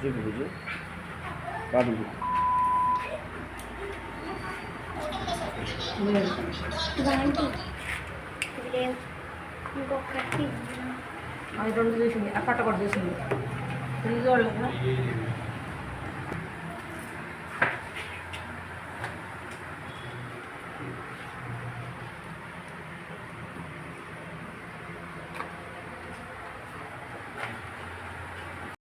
చూపు గుజు కాదు ఇలాంటి లేవు ఇంకొకటి అది రెండు చూసింది ఆ పట్ట కూడా చూసింది ఫ్రీజ్ వాళ్ళు కదా